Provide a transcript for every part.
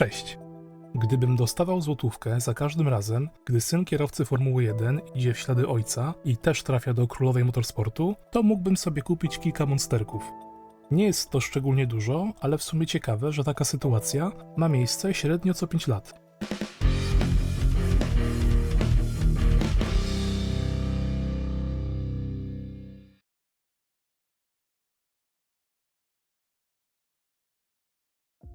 Cześć. Gdybym dostawał złotówkę za każdym razem, gdy syn kierowcy Formuły 1 idzie w ślady ojca i też trafia do królowej motorsportu, to mógłbym sobie kupić kilka monsterków. Nie jest to szczególnie dużo, ale w sumie ciekawe, że taka sytuacja ma miejsce średnio co 5 lat.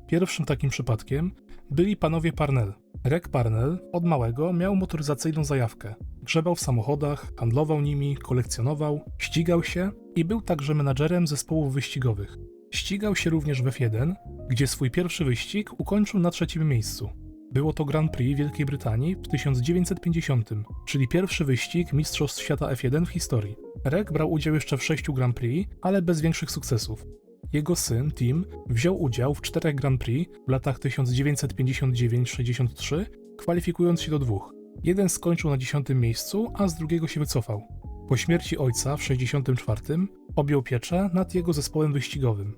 Pierwszym takim przypadkiem byli panowie Parnell. Rek Parnell od małego miał motoryzacyjną zajawkę. Grzebał w samochodach, handlował nimi, kolekcjonował, ścigał się i był także menadżerem zespołów wyścigowych. Ścigał się również w F1, gdzie swój pierwszy wyścig ukończył na trzecim miejscu. Było to Grand Prix Wielkiej Brytanii w 1950, czyli pierwszy wyścig Mistrzostw Świata F1 w historii. Rek brał udział jeszcze w sześciu Grand Prix, ale bez większych sukcesów. Jego syn, Tim, wziął udział w czterech Grand Prix w latach 1959-63, kwalifikując się do dwóch. Jeden skończył na dziesiątym miejscu, a z drugiego się wycofał. Po śmierci ojca w 64 objął pieczę nad jego zespołem wyścigowym.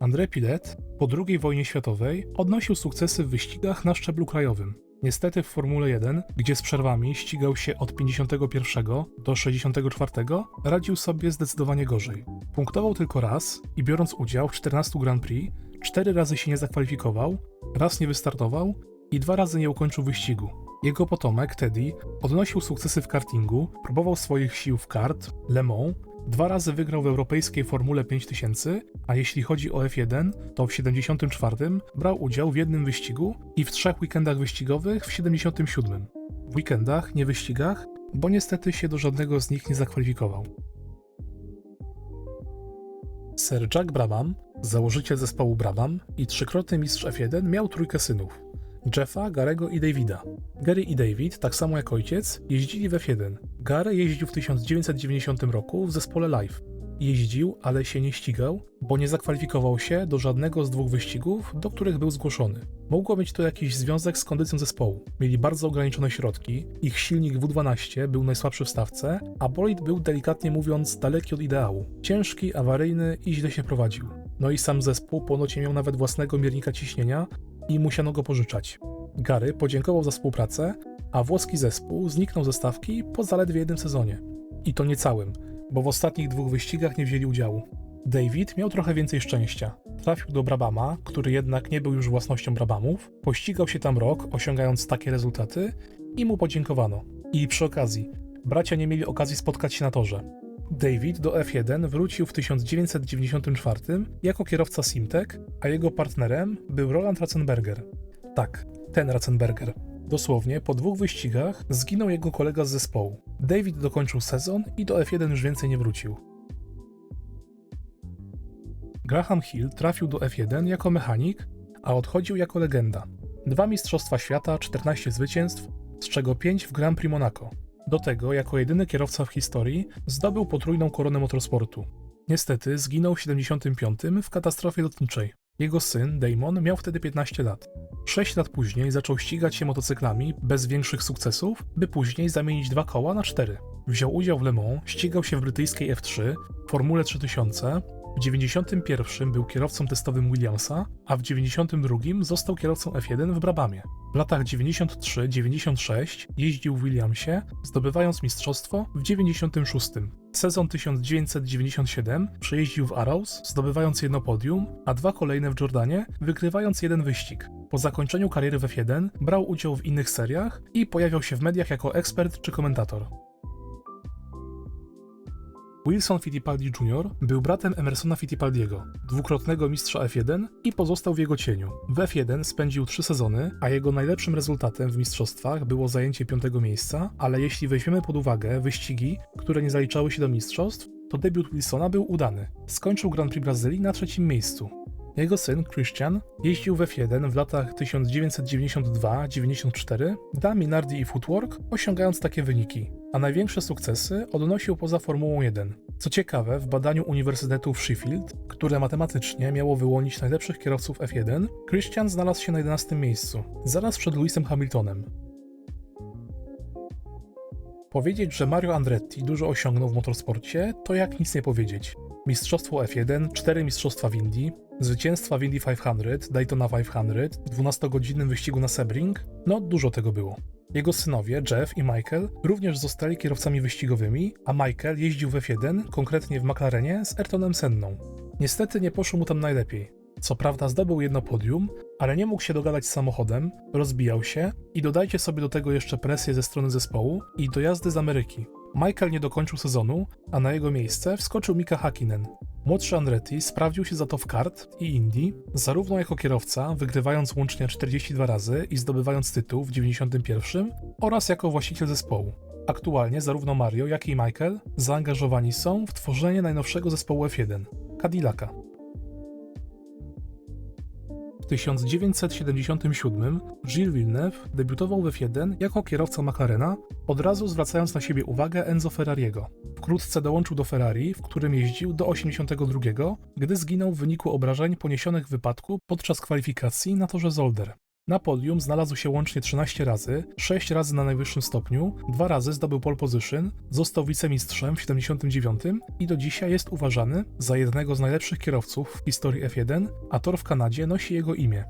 André Pilet po II wojnie światowej odnosił sukcesy w wyścigach na szczeblu krajowym. Niestety w Formule 1, gdzie z przerwami ścigał się od 51 do 64, radził sobie zdecydowanie gorzej. Punktował tylko raz i biorąc udział w 14 Grand Prix, cztery razy się nie zakwalifikował, raz nie wystartował i dwa razy nie ukończył wyścigu. Jego potomek, Teddy, odnosił sukcesy w kartingu, próbował swoich sił w kart, Le Mans, dwa razy wygrał w europejskiej Formule 5000, a jeśli chodzi o F1, to w 74 brał udział w jednym wyścigu i w trzech weekendach wyścigowych w 77. W weekendach, nie wyścigach, bo niestety się do żadnego z nich nie zakwalifikował. Sir Jack Brabham, założyciel zespołu Brabham i trzykrotny mistrz F1 miał trójkę synów. Jeffa, Garego i Davida. Gary i David, tak samo jak ojciec, jeździli w F1. Gary jeździł w 1990 roku w zespole Live. Jeździł, ale się nie ścigał, bo nie zakwalifikował się do żadnego z dwóch wyścigów, do których był zgłoszony. Mogło mieć to jakiś związek z kondycją zespołu. Mieli bardzo ograniczone środki, ich silnik W12 był najsłabszy w stawce, a bolid był delikatnie mówiąc daleki od ideału. Ciężki, awaryjny i źle się prowadził. No i sam zespół ponoć nie miał nawet własnego miernika ciśnienia i musiano go pożyczać. Gary podziękował za współpracę, a włoski zespół zniknął ze stawki po zaledwie jednym sezonie. I to nie całym, bo w ostatnich dwóch wyścigach nie wzięli udziału. David miał trochę więcej szczęścia. Trafił do Brabama, który jednak nie był już własnością Brabamów, pościgał się tam rok, osiągając takie rezultaty i mu podziękowano. I przy okazji, bracia nie mieli okazji spotkać się na torze. David do F1 wrócił w 1994 jako kierowca Simtek, a jego partnerem był Roland Ratzenberger. Tak, ten Ratzenberger. Dosłownie po dwóch wyścigach zginął jego kolega z zespołu. David dokończył sezon i do F1 już więcej nie wrócił. Graham Hill trafił do F1 jako mechanik, a odchodził jako legenda. Dwa mistrzostwa świata, 14 zwycięstw, z czego 5 w Grand Prix Monaco. Do tego, jako jedyny kierowca w historii, zdobył potrójną koronę motorsportu. Niestety zginął w 75 w katastrofie lotniczej. Jego syn, Damon, miał wtedy 15 lat. 6 lat później zaczął ścigać się motocyklami bez większych sukcesów, by później zamienić dwa koła na cztery. Wziął udział w Le Mans, ścigał się w brytyjskiej F3, Formule 3000, w 91 był kierowcą testowym Williamsa, a w 92 został kierowcą F1 w Brabamie. W latach 93-96 jeździł w Williamsie, zdobywając mistrzostwo w 96. Sezon 1997 przejeździł w Arrows, zdobywając jedno podium, a dwa kolejne w Jordanie, wygrywając jeden wyścig. Po zakończeniu kariery w F1 brał udział w innych seriach i pojawiał się w mediach jako ekspert czy komentator. Wilson Fittipaldi Jr. był bratem Emersona Fittipaldiego, dwukrotnego mistrza F1 i pozostał w jego cieniu. W F1 spędził trzy sezony, a jego najlepszym rezultatem w mistrzostwach było zajęcie piątego miejsca, ale jeśli weźmiemy pod uwagę wyścigi, które nie zaliczały się do mistrzostw, to debiut Wilsona był udany. Skończył Grand Prix Brazylii na trzecim miejscu. Jego syn, Christian, jeździł w F1 w latach 1992-94 dla Minardi i Footwork, osiągając takie wyniki, a największe sukcesy odnosił poza Formułą 1. Co ciekawe, w badaniu Uniwersytetu w Sheffield, które matematycznie miało wyłonić najlepszych kierowców F1, Christian znalazł się na 11 miejscu, zaraz przed Lewisem Hamiltonem. Powiedzieć, że Mario Andretti dużo osiągnął w motorsporcie, to jak nic nie powiedzieć. Mistrzostwo F1, cztery mistrzostwa w Indii, Zwycięstwa w Indy 500, Daytona 500, 12-godzinnym wyścigu na Sebring, no dużo tego było. Jego synowie, Jeff i Michael, również zostali kierowcami wyścigowymi, a Michael jeździł w F1, konkretnie w McLarenie z Ayrtonem Senną. Niestety nie poszło mu tam najlepiej. Co prawda zdobył jedno podium, ale nie mógł się dogadać z samochodem, rozbijał się i dodajcie sobie do tego jeszcze presję ze strony zespołu i dojazdy z Ameryki. Michael nie dokończył sezonu, a na jego miejsce wskoczył Mika Hakkinen. Młodszy Andretti sprawdził się za to w kart i Indy, zarówno jako kierowca, wygrywając łącznie 42 razy i zdobywając tytuł w 91 oraz jako właściciel zespołu. Aktualnie zarówno Mario, jak i Michael zaangażowani są w tworzenie najnowszego zespołu F1 Cadillaca. W 1977 Gilles Villeneuve debiutował w F1 jako kierowca McLarena, od razu zwracając na siebie uwagę Enzo Ferrariego. Wkrótce dołączył do Ferrari, w którym jeździł do 82, gdy zginął w wyniku obrażeń poniesionych w wypadku podczas kwalifikacji na torze Zolder. Na podium znalazł się łącznie 13 razy, 6 razy na najwyższym stopniu, 2 razy zdobył pole position, został wicemistrzem w 79 i do dzisiaj jest uważany za jednego z najlepszych kierowców w historii F1, a tor w Kanadzie nosi jego imię.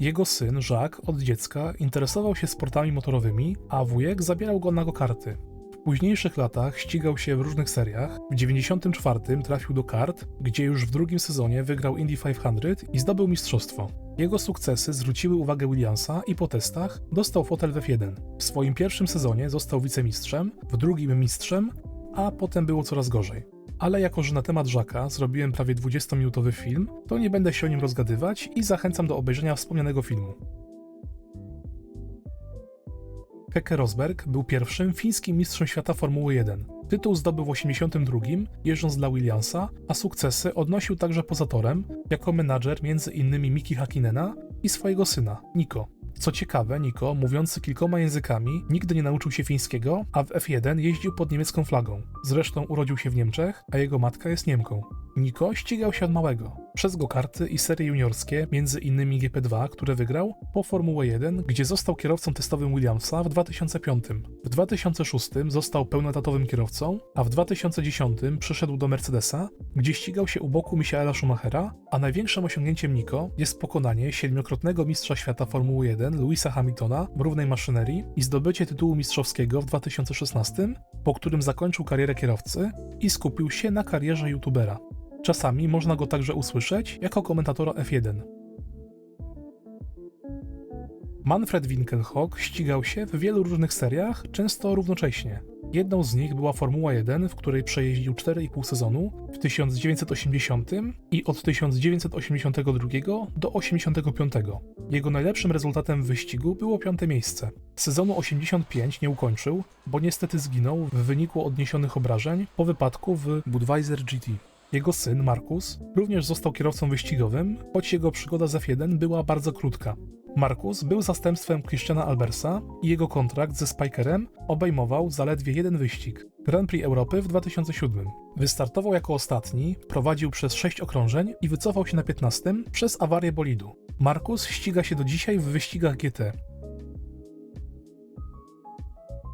Jego syn, Jacques, od dziecka interesował się sportami motorowymi, a wujek zabierał go na go-karty. W późniejszych latach ścigał się w różnych seriach. W 94 trafił do kart, gdzie już w drugim sezonie wygrał Indy 500 i zdobył mistrzostwo. Jego sukcesy zwróciły uwagę Williamsa i po testach dostał fotel w F1. W swoim pierwszym sezonie został wicemistrzem, w drugim mistrzem, a potem było coraz gorzej. Ale jako, że na temat Żaka zrobiłem prawie 20-minutowy film, to nie będę się o nim rozgadywać i zachęcam do obejrzenia wspomnianego filmu. Keke Rosberg był pierwszym fińskim mistrzem świata Formuły 1. Tytuł zdobył w 82, jeżdżąc dla Williamsa, a sukcesy odnosił także poza torem, jako menadżer innymi Miki Hakinena i swojego syna, Niko. Co ciekawe, Niko, mówiący kilkoma językami, nigdy nie nauczył się fińskiego, a w F1 jeździł pod niemiecką flagą. Zresztą urodził się w Niemczech, a jego matka jest Niemką. Niko ścigał się od małego. Przez go-karty i serie juniorskie, innymi GP2, które wygrał, po Formułę 1, gdzie został kierowcą testowym Williamsa w 2005. W 2006 został pełnoetatowym kierowcą, a w 2010 przeszedł do Mercedesa, gdzie ścigał się u boku Michaela Schumachera, a największym osiągnięciem Niko jest pokonanie siedmiokrotnego mistrza świata Formuły 1 Louisa Hamiltona w równej maszynerii i zdobycie tytułu mistrzowskiego w 2016, po którym zakończył karierę kierowcy i skupił się na karierze youtubera. Czasami można go także usłyszeć jako komentatora F1. Manfred Winkelhock ścigał się w wielu różnych seriach, często równocześnie. Jedną z nich była Formuła 1, w której przejeździł 4,5 sezonu w 1980 i od 1982 do 85. Jego najlepszym rezultatem wyścigu było piąte miejsce. Sezonu 85 nie ukończył, bo niestety zginął w wyniku odniesionych obrażeń po wypadku w Budweiser GT. Jego syn, Markus, również został kierowcą wyścigowym, choć jego przygoda z F1 była bardzo krótka. Markus był zastępstwem Christiana Albersa i jego kontrakt ze Spikerem obejmował zaledwie jeden wyścig Grand Prix Europy w 2007. Wystartował jako ostatni, prowadził przez 6 okrążeń i wycofał się na 15 przez awarię bolidu. Markus ściga się do dzisiaj w wyścigach GT.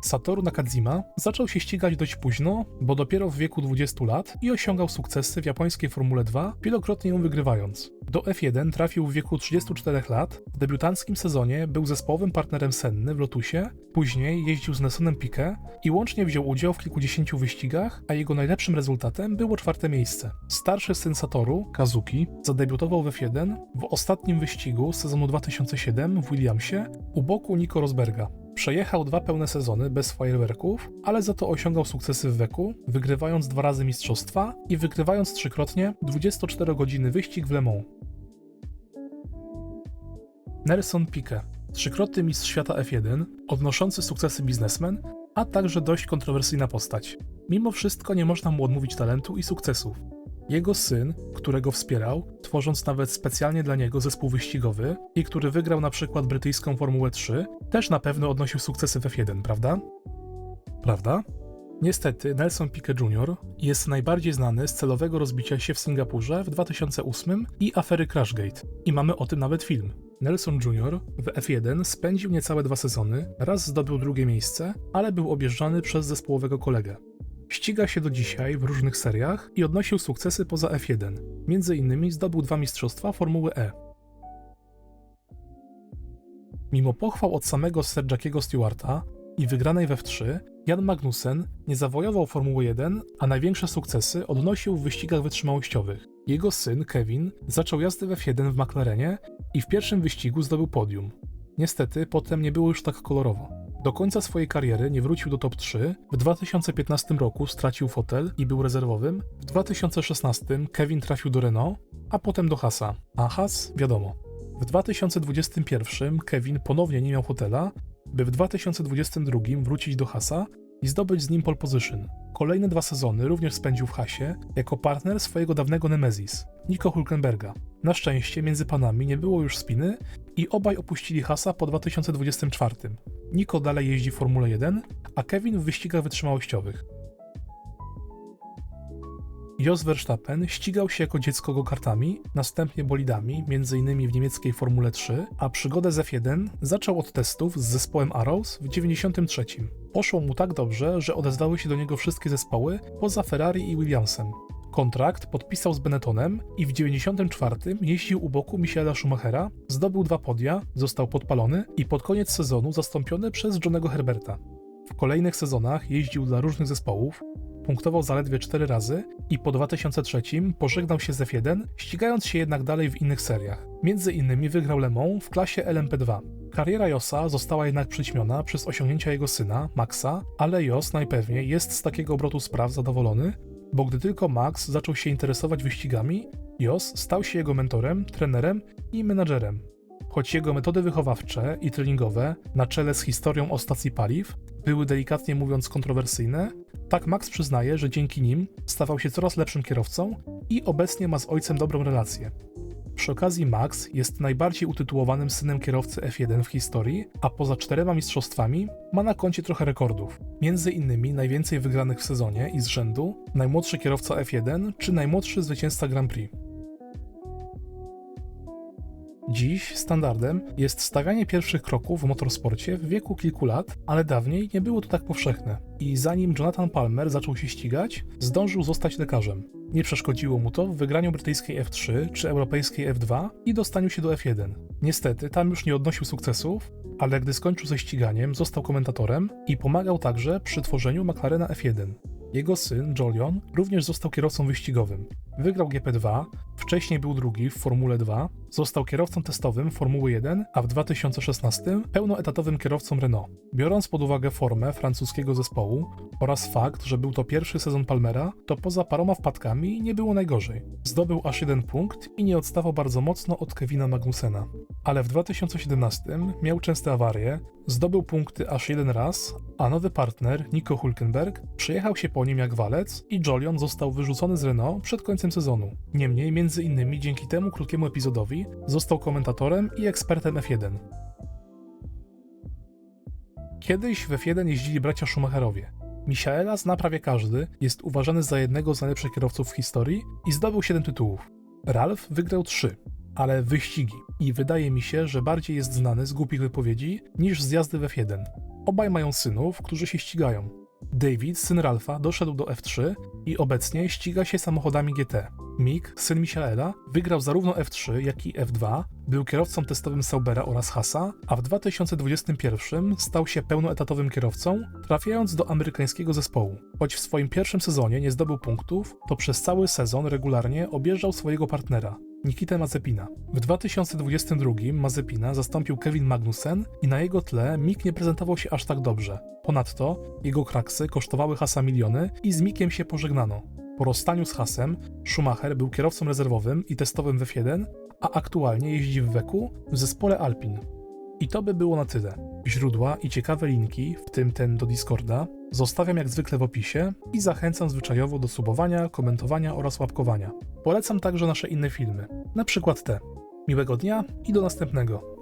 Satoru Nakadzima zaczął się ścigać dość późno, bo dopiero w wieku 20 lat i osiągał sukcesy w japońskiej Formule 2, wielokrotnie ją wygrywając. Do F1 trafił w wieku 34 lat, w debiutanckim sezonie był zespołowym partnerem Senny w Lotusie, później jeździł z Nelsonem Piquet i łącznie wziął udział w kilkudziesięciu wyścigach, a jego najlepszym rezultatem było czwarte miejsce. Starszy syn Satoru, Kazuki, zadebiutował w F1 w ostatnim wyścigu sezonu 2007 w Williamsie u boku Nico Rosberga. Przejechał dwa pełne sezony bez fajerwerków, ale za to osiągał sukcesy w weku, wygrywając dwa razy mistrzostwa i wygrywając trzykrotnie 24-godzinny wyścig w Le Mans. Nelson Piquet, trzykrotny mistrz świata F1, odnoszący sukcesy biznesmen, a także dość kontrowersyjna postać. Mimo wszystko nie można mu odmówić talentu i sukcesów. Jego syn, którego wspierał, tworząc nawet specjalnie dla niego zespół wyścigowy i który wygrał na przykład brytyjską Formułę 3, też na pewno odnosił sukcesy w F1, prawda? Prawda? Niestety, Nelson Piquet Jr. jest najbardziej znany z celowego rozbicia się w Singapurze w 2008 i afery Crashgate. I mamy o tym nawet film. Nelson Jr. w F1 spędził niecałe dwa sezony, raz zdobył drugie miejsce, ale był objeżdżany przez zespołowego kolegę. Ściga się do dzisiaj w różnych seriach i odnosił sukcesy poza F1. Między innymi zdobył dwa mistrzostwa Formuły E. Mimo pochwał od samego Sir Jackiego Stewarta i wygranej we F3, Jan Magnussen nie zawojował Formuły 1, a największe sukcesy odnosił w wyścigach wytrzymałościowych. Jego syn, Kevin, zaczął jazdę w F1 w McLarenie i w pierwszym wyścigu zdobył podium. Niestety, potem nie było już tak kolorowo. Do końca swojej kariery nie wrócił do top 3, w 2015 roku stracił fotel i był rezerwowym, w 2016 Kevin trafił do Renault, a potem do Hasa, a Has wiadomo. W 2021 Kevin ponownie nie miał hotela, by w 2022 wrócić do Hasa i zdobyć z nim pole position. Kolejne dwa sezony również spędził w Hasie jako partner swojego dawnego Nemesis, Nico Hulkenberga. Na szczęście między panami nie było już spiny i obaj opuścili Hasa po 2024. Nico dalej jeździ w Formule 1, a Kevin w wyścigach wytrzymałościowych. Jos Verstappen ścigał się jako dziecko go-kartami, następnie bolidami, m.in. w niemieckiej Formule 3, a przygodę z F1 zaczął od testów z zespołem Arrows w 93. Poszło mu tak dobrze, że odezwały się do niego wszystkie zespoły poza Ferrari i Williamsem. Kontrakt podpisał z Benettonem i w 94 jeździł u boku Michaela Schumachera, zdobył dwa podia, został podpalony i pod koniec sezonu zastąpiony przez Johnego Herberta. W kolejnych sezonach jeździł dla różnych zespołów, punktował zaledwie 4 razy i po 2003 pożegnał się z F1, ścigając się jednak dalej w innych seriach. Między innymi wygrał Le Mans w klasie LMP2. Kariera Josa została jednak przyćmiona przez osiągnięcia jego syna, Maxa, ale Jos najpewniej jest z takiego obrotu spraw zadowolony, bo gdy tylko Max zaczął się interesować wyścigami, Jos stał się jego mentorem, trenerem i menadżerem. Choć jego metody wychowawcze i treningowe, na czele z historią o stacji paliw, były delikatnie mówiąc kontrowersyjne, tak Max przyznaje, że dzięki nim stawał się coraz lepszym kierowcą i obecnie ma z ojcem dobrą relację. Przy okazji Max jest najbardziej utytułowanym synem kierowcy F1 w historii, a poza czterema mistrzostwami ma na koncie trochę rekordów. Między innymi najwięcej wygranych w sezonie i z rzędu, najmłodszy kierowca F1 czy najmłodszy zwycięzca Grand Prix. Dziś standardem jest stawianie pierwszych kroków w motorsporcie w wieku kilku lat, ale dawniej nie było to tak powszechne. I zanim Jonathan Palmer zaczął się ścigać, zdążył zostać lekarzem. Nie przeszkodziło mu to w wygraniu brytyjskiej F3 czy europejskiej F2 i dostaniu się do F1. Niestety, tam już nie odnosił sukcesów, ale gdy skończył ze ściganiem, został komentatorem i pomagał także przy tworzeniu McLarena F1. Jego syn, Jolion, również został kierowcą wyścigowym. Wygrał GP2, wcześniej był drugi w Formule 2, został kierowcą testowym Formuły 1, a w 2016 pełnoetatowym kierowcą Renault. Biorąc pod uwagę formę francuskiego zespołu oraz fakt, że był to pierwszy sezon Palmera, to poza paroma wpadkami nie było najgorzej. Zdobył aż jeden punkt i nie odstawał bardzo mocno od Kevina Magnusena. Ale w 2017 miał częste awarie, zdobył punkty aż jeden raz, a nowy partner, Nico Hulkenberg, przyjechał się po nim jak walec i Jolion został wyrzucony z Renault przed końcem sezonu. Niemniej, między innymi dzięki temu krótkiemu epizodowi, został komentatorem i ekspertem F1. Kiedyś w F1 jeździli bracia Schumacherowie. Michaela zna prawie każdy, jest uważany za jednego z najlepszych kierowców w historii i zdobył 7 tytułów. Ralph wygrał 3, ale wyścigi i wydaje mi się, że bardziej jest znany z głupich wypowiedzi niż z jazdy w F1. Obaj mają synów, którzy się ścigają. David, syn Ralfa, doszedł do F3 i obecnie ściga się samochodami GT. Mick, syn Michaela, wygrał zarówno F3, jak i F2, był kierowcą testowym Saubera oraz Hasa, a w 2021 stał się pełnoetatowym kierowcą, trafiając do amerykańskiego zespołu. Choć w swoim pierwszym sezonie nie zdobył punktów, to przez cały sezon regularnie objeżdżał swojego partnera, Nikitę Mazepina. W 2022 Mazepina zastąpił Kevin Magnussen i na jego tle Mick nie prezentował się aż tak dobrze. Ponadto jego kraksy kosztowały Hasa miliony i z Mickiem się pożegnano. Po rozstaniu z Hasem, Schumacher był kierowcą rezerwowym i testowym w F1, a aktualnie jeździ w Weku w zespole Alpin. I to by było na tyle. Źródła i ciekawe linki, w tym ten do Discorda, zostawiam jak zwykle w opisie i zachęcam zwyczajowo do subowania, komentowania oraz łapkowania. Polecam także nasze inne filmy, na przykład te. Miłego dnia i do następnego.